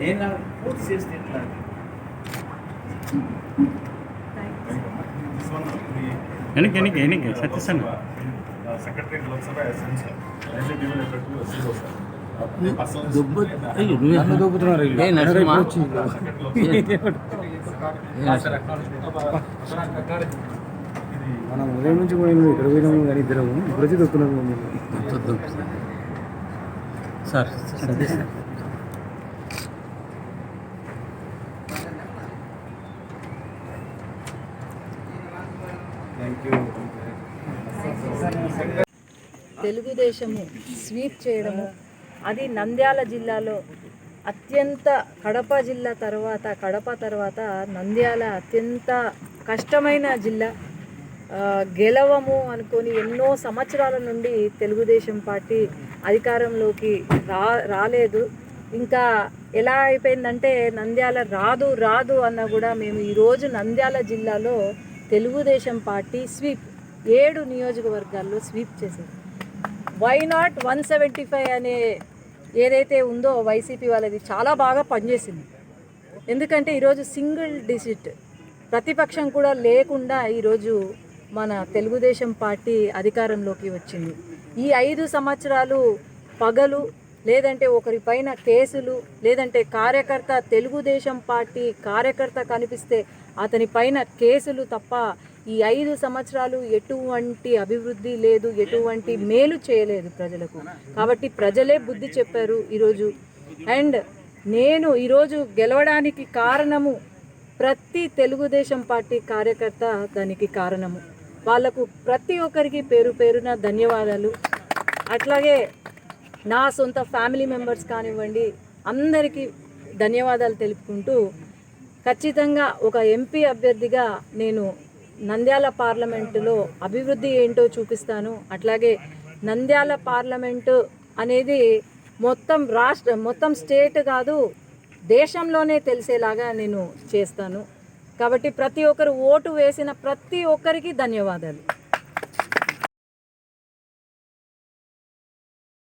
నేను పూర్తి చేస్తే ఎట్లా? వెనక్కి వెనక్కి వెనక్కి సెక్రటరీ లోక్సభ నరసింహ మనం ఉదయం నుంచి పోయినాము ఇక్కడ పోయినాము కానీ ఇద్దరము. ఇప్పుడు వచ్చి దొక్కున్నాము. సార్. సతీష్ సార్ తెలుగుదేశము స్వీప్ చేయడము అది నంద్యాల జిల్లాలో అత్యంత కడప జిల్లా తర్వాత కడప తర్వాత నంద్యాల అత్యంత కష్టమైన జిల్లా. గెలవము అనుకొని ఎన్నో సంవత్సరాల నుండి తెలుగుదేశం పార్టీ అధికారంలోకి రా రాలేదు. ఇంకా ఎలా అయిపోయిందంటే నంద్యాల రాదు రాదు అన్న కూడా మేము ఈరోజు నంద్యాల జిల్లాలో తెలుగుదేశం పార్టీ స్వీప్ ఏడు నియోజకవర్గాల్లో స్వీప్ చేసింది. Why not one seventy five అనే ఏదైతే ఉందో వైసీపీ వాళ్ళది చాలా బాగా పనిచేసింది. ఎందుకంటే ఈరోజు సింగిల్ డిజిట్ ప్రతిపక్షం కూడా లేకుండా ఈరోజు మన తెలుగుదేశం పార్టీ అధికారంలోకి వచ్చింది. ఈ ఐదు సంవత్సరాలు పగలు లేదంటే ఒకరి పైన కేసులు లేదంటే కార్యకర్త తెలుగుదేశం పార్టీ కార్యకర్త కనిపిస్తే అతని పైన కేసులు తప్ప ఈ ఐదు సంవత్సరాలు ఎటువంటి అభివృద్ధి లేదు ఎటువంటి మేలు చేయలేదు ప్రజలకు. కాబట్టి ప్రజలే బుద్ధి చెప్పారు ఈరోజు. అండ్ నేను ఈరోజు గెలవడానికి కారణము ప్రతి తెలుగుదేశం పార్టీ కార్యకర్త దానికి కారణము. వాళ్ళకు ప్రతి ఒక్కరికి పేరు పేరున ధన్యవాదాలు. అట్లాగే నా సొంత ఫ్యామిలీ మెంబర్స్ కానివ్వండి అందరికీ ధన్యవాదాలు తెలుపుకుంటూ ఖచ్చితంగా ఒక ఎంపీ అభ్యర్థిగా నేను నంద్యాల పార్లమెంటులో అభివృద్ధి ఏంటో చూపిస్తాను. అట్లాగే నంద్యాల పార్లమెంటు అనేది మొత్తం రాష్ట్ర మొత్తం స్టేట్ కాదు దేశంలోనే తెలిసేలాగా నేను చేస్తాను. కాబట్టి ప్రతి ఒక్కరు ఓటు వేసిన ప్రతి ఒక్కరికి ధన్యవాదాలు.